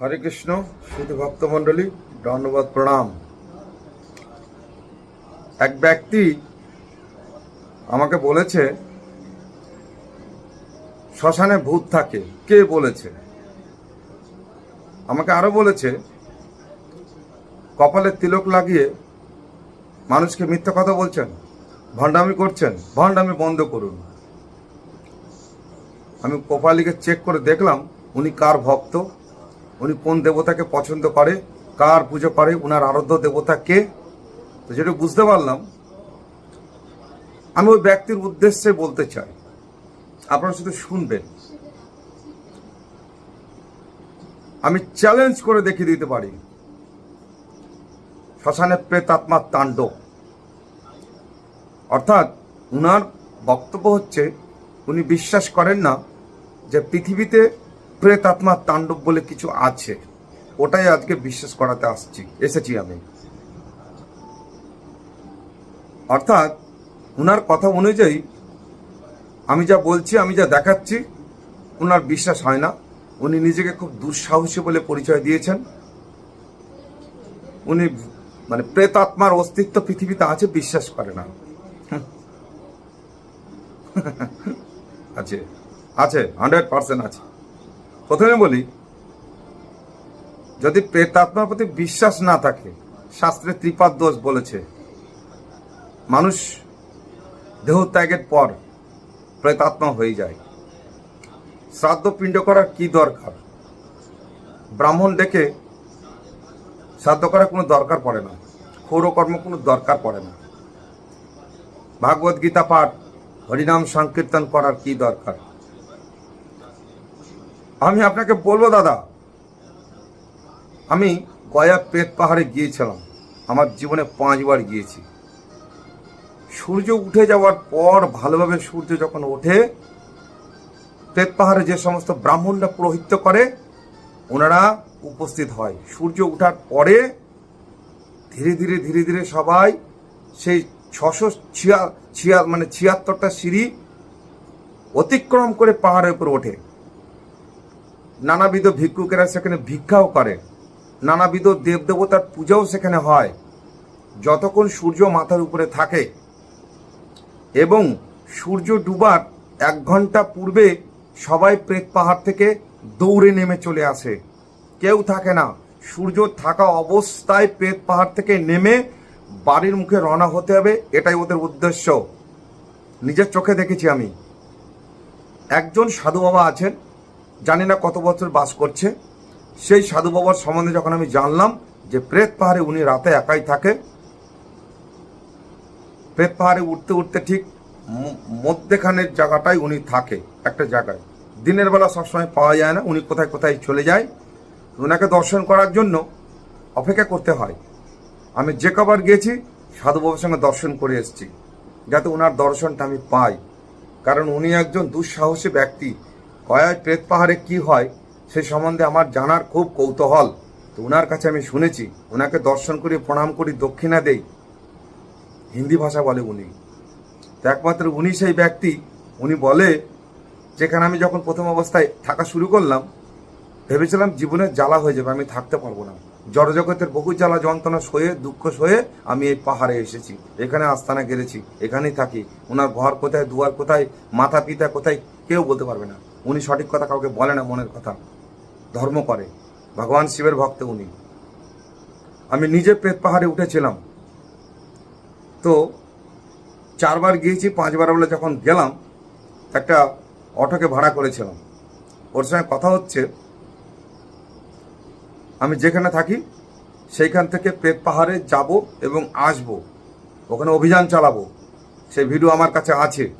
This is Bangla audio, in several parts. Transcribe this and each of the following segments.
হরে কৃষ্ণ শুধু ভক্তমণ্ডলী, ধন্যবাদ, প্রণাম। এক ব্যক্তি আমাকে বলেছে, শ্মশানে ভূত থাকে। কে বলেছে? আমাকে আরও বলেছে, কপালে তিলক লাগিয়ে মানুষকে মিথ্যা কথা বলছেন, ভণ্ডামি করছেন, ভণ্ডামি বন্ধ করুন। আমি কপালিকে চেক করে দেখলাম, উনি কার ভক্ত? উনি কোন দেবতাকে পছন্দ করে, কার পুজো করে, উনার আরাধ্য দেবতা কে? তো যেটা বুঝতে পারলাম, আমি ওই ব্যক্তির উদ্দেশ্যে বলতে চাই। আপনারা শুধু শুনবেন। আমি চ্যালেঞ্জ করে দেখিয়ে দিতে পারি। শ্মশানে প্রেতাত্মার তাণ্ডব। অর্থাৎ উনার বক্তব্য হচ্ছে, উনি বিশ্বাস করেন না যে পৃথিবীতে প্রেতাত্মার তাণ্ডব বলে কিছু আছে, ওটাই আজকে বিশ্বাস করাতে আসছি, এসেছি আমি। অর্থাৎ ওনার কথা অনুযায়ী, আমি যা বলছি, আমি যা দেখাচ্ছি ওনার বিশ্বাস হয় না। উনি নিজেকে খুব দুঃসাহসী বলে পরিচয় দিয়েছেন। উনি মানে প্রেতাত্মার অস্তিত্ব পৃথিবীতে আছে, বিশ্বাস করে না। আছে। আছে, হান্ড্রেড পার্সেন্ট আছে। প্রথমে বলি, যদি প্রেতাত্মার প্রতি বিশ্বাস না থাকে, শাস্ত্রে ত্রিপাদ দোষ বলেছে, মানুষ দেহ ত্যাগের পর প্রেতাত্মা হয়ে যায়। শ্রাদ্ধ পিণ্ড করার কি দরকার? ব্রাহ্মণ ডেকে শ্রাদ্ধ করার কোনো দরকার পড়ে না, ক্ষৌরকর্ম কোনো দরকার পড়ে না। ভাগবত গীতা পাঠ, হরিনাম সংকীর্তন করার কি দরকার? আমি আপনাকে বলব, দাদা, আমি গয়া প্রেত পাহাড়ে গিয়েছিলাম। আমার জীবনে পাঁচবার গিয়েছি। সূর্য উঠে যাওয়ার পর ভালোভাবে সূর্য যখন ওঠে প্রেত পাহাড়ে যে সমস্ত ব্রাহ্মণরা পুরোহিত্য করে, ওনারা উপস্থিত হয়। সূর্য ওঠার পরে ধীরে ধীরে ধীরে ধীরে সবাই সেই ছশো ছিয়া ছিয়া মানে ছিয়াত্তরটা সিঁড়ি অতিক্রম করে পাহাড়ের উপর ওঠে। নানাবিধ ভিক্ষুকেরা সেখানে ভিক্ষাও করে। নানাবিধ দেবদেবতার পূজাও সেখানে হয়। যতক্ষণ সূর্য মাথার উপরে থাকে এবং সূর্য ডুবার এক ঘণ্টা পূর্বে সবাই প্রেত পাহাড় থেকে দৌড়ে নেমে চলে আসে। কেউ থাকে না। সূর্য থাকা অবস্থায় প্রেত পাহাড় থেকে নেমে বাড়ির মুখে রওনা হতে হবে, এটাই ওদের উদ্দেশ্য। নিজের চোখে দেখেছি আমি। একজন সাধু বাবা আছেন জানি না কত বছর বাস করছে। সেই সাধু বাবার সম্বন্ধে যখন আমি জানলাম যে প্রেত পাহাড়ে উনি রাতে একাই থাকে, প্রেত পাহাড়ে উঠতে উঠতে ঠিক মধ্যেখানের জায়গাটায় উনি থাকে, একটা জায়গায়। দিনের বেলা সবসময় পাওয়া যায় না, উনি কোথায় কোথায় চলে যায়। ওনাকে দর্শন করার জন্য অপেক্ষা করতে হয়। আমি যে কবার গিয়েছি, সাধু বাবার সঙ্গে দর্শন করে এসেছি, যাতে ওনার দর্শনটা আমি পাই। কারণ উনি একজন দুঃসাহসী ব্যক্তি। কয়ায় প্রেত পাহাড়ে কি হয়, সে সম্বন্ধে আমার জানার খুব কৌতূহল। তো ওনার কাছে আমি শুনেছি ওনাকে দর্শন করি প্রণাম করি দক্ষিণা দেই। হিন্দি ভাষা বলে উনি। তো একমাত্র উনি সেই ব্যক্তি, উনি বলে, যেখানে আমি যখন প্রথম অবস্থায় থাকা শুরু করলাম, ভেবেছিলাম জীবনের জ্বালা হয়ে যাবে, আমি থাকতে পারব না। জড়জগতের বহু জ্বালা যন্ত্রণা সয়ে, দুঃখ সয়ে আমি এই পাহাড়ে এসেছি। এখানে আস্তানা গেলেছি এখানেই থাকি। ওনার ঘর কোথায়, দুয়ার কোথায় মাথা পিতা কোথায়, কেউ বলতে পারবে না। উনি সঠিক কথা কাউকে বলে না মনের কথা। ধর্ম করে। ভগবান শিবের ভক্ত উনি। আমি নিজে প্রেত পাহাড়ে উঠেছিলাম। তো চারবার গিয়েছি, পাঁচবার বলে যখন গেলাম, একটা অটোকে ভাড়া করেছিলাম। ওর সঙ্গে কথা হচ্ছে, আমি যেখানে থাকি, সেইখান থেকে প্রেত পাহাড়ে যাব এবং আসব। ওখানে অভিযান চালাবো। সেই ভিডিও আমার কাছে আছে।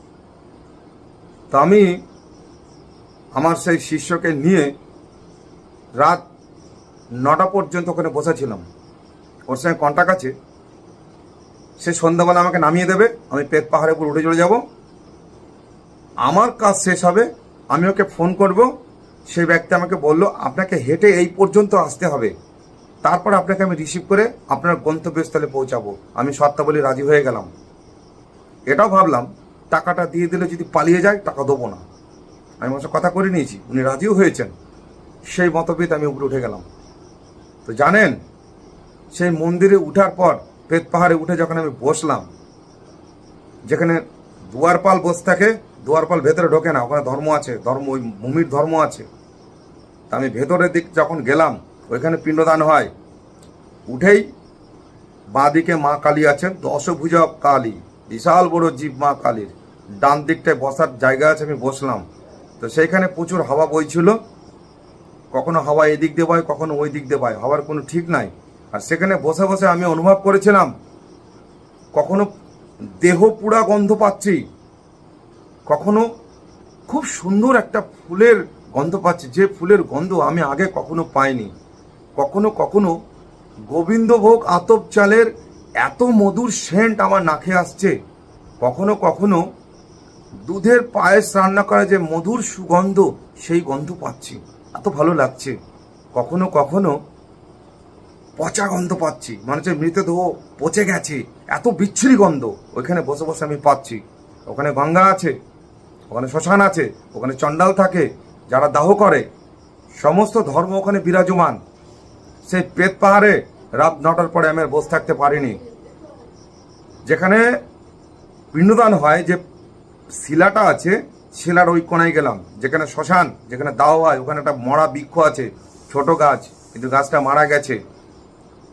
তো আমি আমার সেই শিষ্যকে নিয়ে রাত নটা পর্যন্ত ওখানে বসেছিলাম। ওর সঙ্গে কন্ট্যাক্ট আছে। সে সন্ধ্যাবেলা আমাকে নামিয়ে দেবে। আমি পেট পাহাড়ের উপর উঠে চলে যাব। আমার কাজ শেষ হবে। আমি ওকে ফোন করব। সেই ব্যক্তি আমাকে বলল, আপনাকে হেঁটে এই পর্যন্ত আসতে হবে। তারপর আপনাকে আমি রিসিভ করে আপনার গন্তব্যস্থলে পৌঁছাবো। আমি সত্তা বলে রাজি হয়ে গেলাম। এটাও ভাবলাম, টাকাটা দিয়ে দিলে যদি পালিয়ে যায়, টাকা দেবো না। আমি সাথে কথা করে নিয়েছি, উনি রাজিও হয়েছেন। সেই মতভেদ আমি উপরে উঠে গেলাম। তো জানেন, সেই মন্দিরে উঠার পর পেত পাহাড়ে উঠে যখন আমি বসলাম, যেখানে দুয়ারপাল বসে থাকে, দুয়ারপাল ভেতরে ঢোকে না, ওখানে ধর্ম আছে, ধর্ম, ওই ভূমির ধর্ম আছে। তা আমি ভেতরের দিক যখন গেলাম, ওইখানে পিণ্ডদান হয়। উঠেই বাঁদিকে মা কালী আছেন দশভুজা কালী, বিশাল বড় জীব মা কালীর। ডান দিকটায় বসার জায়গা আছে, আমি বসলাম। তো সেইখানে প্রচুর হাওয়া বইছিল। কখনো হাওয়া এদিক দিয়ে বয়, কখনো ওই দিক দিয়ে বয়। হাওয়ার কোনো ঠিক নাই। আর সেখানে বসে বসে আমি অনুভব করেছিলাম, কখনো দেহ পুরা গন্ধ পাচ্ছি, কখনো খুব সুন্দর একটা ফুলের গন্ধ পাচ্ছি, যে ফুলের গন্ধ আমি আগে কখনো পাইনি। কখনো কখনো গোবিন্দভোগ আতপ চালের এত মধুর সেন্ট আমার নাকে আসছে। কখনো কখনো দুধের পায়েস রান্না করা যে মধুর সুগন্ধ, সেই গন্ধ পাচ্ছি। এত ভালো লাগছে। কখনো কখনো পচা গন্ধ পাচ্ছি। মানে হচ্ছে মৃতদেহ পচে গেছে। এত বিচ্ছিরি গন্ধ। ওইখানে বসে বসে আমি পাচ্ছি। ওখানে গঙ্গা আছে, ওখানে শ্মশান আছে, ওখানে চণ্ডাল থাকে, যারা দাহ করে, সমস্ত ধর্ম ওখানে বিরাজমান। সেই পেট পাহাড়ে রাত নটার পরে আমি বসে থাকতে পারিনি। যেখানে পিণ্ডদান হয়, যে শিলাটা আছে, শিলার ওই কোনায় গেলাম। যেখানে শ্মশান, যেখানে দাও হয় ওখানে একটা মরা বৃক্ষ আছে, ছোট গাছ, কিন্তু গাছটা মারা গেছে।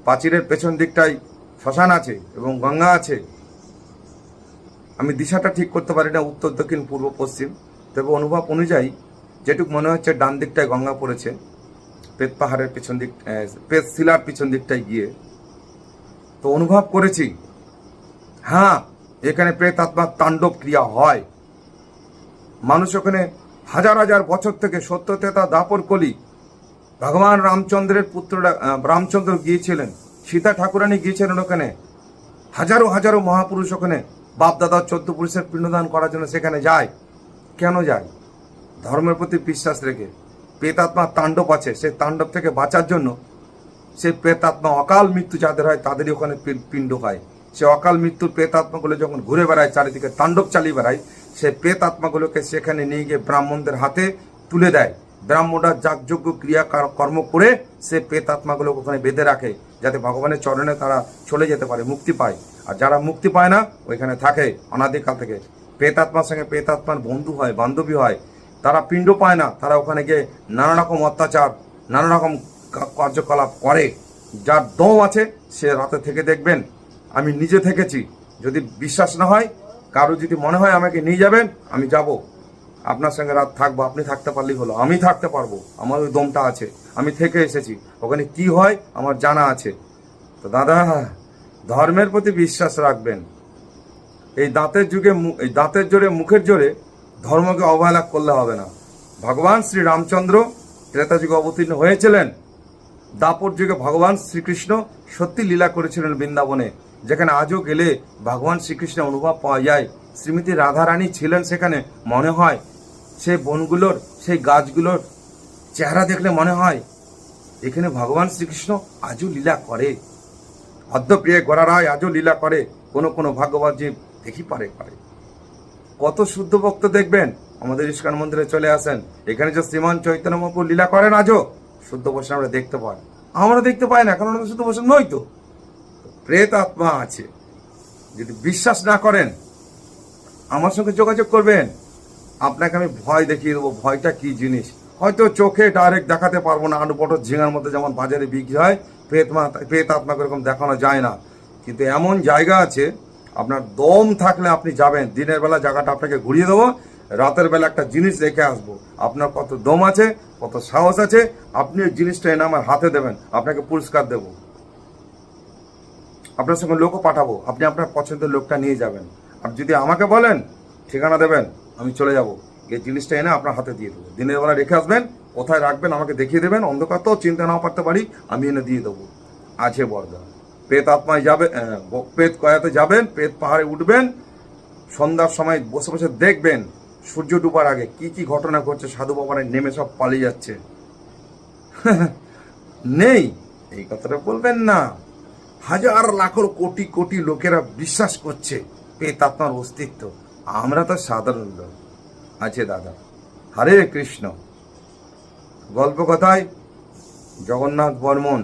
প্রাচীরের পেছন দিকটায় শ্মশান আছে এবং গঙ্গা আছে। আমি দিশাটা ঠিক করতে পারি না, উত্তর, দক্ষিণ, পূর্ব, পশ্চিম। তবে অনুভব অনুযায়ী যেটুক মনে হচ্ছে ডান দিকটায় গঙ্গা পড়েছে, পেট পাহাড়ের পেছন দিক পেট শিলার পিছন দিকটায় গিয়ে। তো অনুভব করেছি হ্যাঁ এখানে প্রেত আত্মার তাণ্ডব ক্রিয়া হয়। মানুষ ওখানে হাজার হাজার বছর থেকে সত্য তেতা দাপর কলি। ভগবান রামচন্দ্রের পুত্ররা রামচন্দ্র গিয়েছিলেন, সীতা ঠাকুরানী গিয়েছিলেন ওখানে। হাজারো হাজারো মহাপুরুষ ওখানে বাপ দাদা চোদ্দ পুরুষের পিণ্ডদান করার জন্য সেখানে যায়। কেন যায়? ধর্মের প্রতি বিশ্বাস রেখে। প্রেতাত্মার তাণ্ডব আছে সেই তাণ্ডব থেকে বাঁচার জন্য সেই প্রেতাত্মা অকাল মৃত্যু যাদের হয়, তাদেরই ওখানে পিণ্ড হয়। সে অকাল মৃত্যুর প্রেতাত্মাগুলো যখন ঘুরে বেড়ায়, চারিদিকে তাণ্ডব চালিয়ে বেড়ায় সেই প্রেতাত্মাগুলোকে সেখানে নিয়ে গিয়ে ব্রাহ্মণদের হাতে তুলে দেয়। ব্রাহ্মণরা যাগযজ্ঞ ক্রিয়া কর্ম করে সে প্রেত প্রেতাত্মাগুলো ওখানে বেঁধে রাখে, যাতে ভগবানের চরণে তারা চলে যেতে পারে, মুক্তি পায়। আর যারা মুক্তি পায় না, ওইখানে থাকে অনাদিকাল থেকে। প্রেতাত্মার সঙ্গে প্রেতাত্মার বন্ধু হয়, বান্ধবী হয়। তারা পিণ্ড পায় না, তারা ওখানে গিয়ে নানা রকম অত্যাচার, নানা রকম কার্যকলাপ করে। যার দম আছে, সে রাতে থেকে দেখবেন আমি নিজে থেকেছি। যদি বিশ্বাস না হয়, কারও যদি মনে হয় আমাকে নিয়ে যাবেন, আমি যাব। আপনার সঙ্গে রাত থাকব, আপনি থাকতে পারলেই হলো। আমি থাকতে পারব, আমার ওই দমটা আছে। আমি থেকে এসেছি, ওখানে কি হয় আমার জানা আছে। তো দাদা, ধর্মের প্রতি বিশ্বাস রাখবেন। এই দাঁতের যুগে এই দাঁতের জোরে, মুখের জোরে ধর্মকে অবহেলা করলে হবে না। ভগবান শ্রী রামচন্দ্র ত্রেতা যুগে অবতীর্ণ হয়েছিলেন। দাপর যুগে ভগবান শ্রীকৃষ্ণ সত্যি লীলা করেছিলেন বৃন্দাবনে। যেখানে আজও গেলে ভগবান শ্রীকৃষ্ণের অনুভব পাওয়া যায়। শ্রীমতী রাধারানী ছিলেন সেখানে, মনে হয়। সেই বনগুলোর, সেই গাছগুলোর চেহারা দেখলে মনে হয়, এখানে ভগবান শ্রীকৃষ্ণ আজও লীলা করে। অর্ধপ্রিয় গড়া রায় আজও লীলা করে, কোনো কোনো ভাগ্যবান জীব দেখি পারে পারে। কত শুদ্ধ ভক্ত দেখবেন, আমাদের ইস্কান মন্দিরে চলে আসেন। এখানে যে শ্রীমান চৈতন্য মহাপুর লীলা করেন আজও, শুদ্ধ বসে আমরা দেখতে পাই। আমরা দেখতে পাই না, কারণ আমরা শুদ্ধ বসে নই তো। প্রেত আত্মা আছে। যদি বিশ্বাস না করেন, আমার সঙ্গে যোগাযোগ করবেন। আপনাকে আমি ভয় দেখিয়ে দেবো, ভয়টা কি জিনিস? হয়তো চোখে ডাইরেক্ট দেখাতে পারব না আলু পটল ঝিঙার মধ্যে যেমন বাজারে বিক্রি হয় প্রেত প্রেত আত্মাকে এরকম দেখানো যায় না। কিন্তু এমন জায়গা আছে, আপনার দম থাকলে আপনি যাবেন। দিনের বেলা জায়গাটা আপনাকে ঘুরিয়ে দেবো, রাতের বেলা একটা জিনিস রেখে আসব। আপনার কত দম আছে, কত সাহস আছে, আপনি ওই জিনিসটা এনে আমার হাতে দেবেন, আপনাকে পুরস্কার দেবো। আপনার সঙ্গে লোকও পাঠাবো। আপনি আপনার পছন্দের লোকটা নিয়ে যাবেন। আর যদি আমাকে বলেন, ঠিকানা দেবেন, আমি চলে যাব। এই জিনিসটা এনে আপনার হাতে দিয়ে দেবো। দিনের বেলা রেখে আসবেন, কোথায় রাখবেন, আমাকে দেখিয়ে দেবেন, অন্ধকার তো, চিন্তা নাও পারতে পারি, আমি এনে দিয়ে দেবো। আছে বর্দা। পেত আত্মায় যাবে পেত কয়াতে যাবেন পেত পাহাড়ে উঠবেন, সন্ধ্যার সময় বসে বসে দেখবেন, সূর্য ডুবার আগে কি কি ঘটনা ঘটছে, সাধু বাবারা নেমে সব পালিয়ে যাচ্ছে। নেই। এই কথাটা বলবেন না। হাজার লাখর কোটি কোটি লোকেরা বিশ্বাস করছে পেতাত্মার অস্তিত্ব। আমরা তো সাধারণ লোক। আছে দাদা। হরে কৃষ্ণ। গল্প কথায় জগন্নাথ বর্মন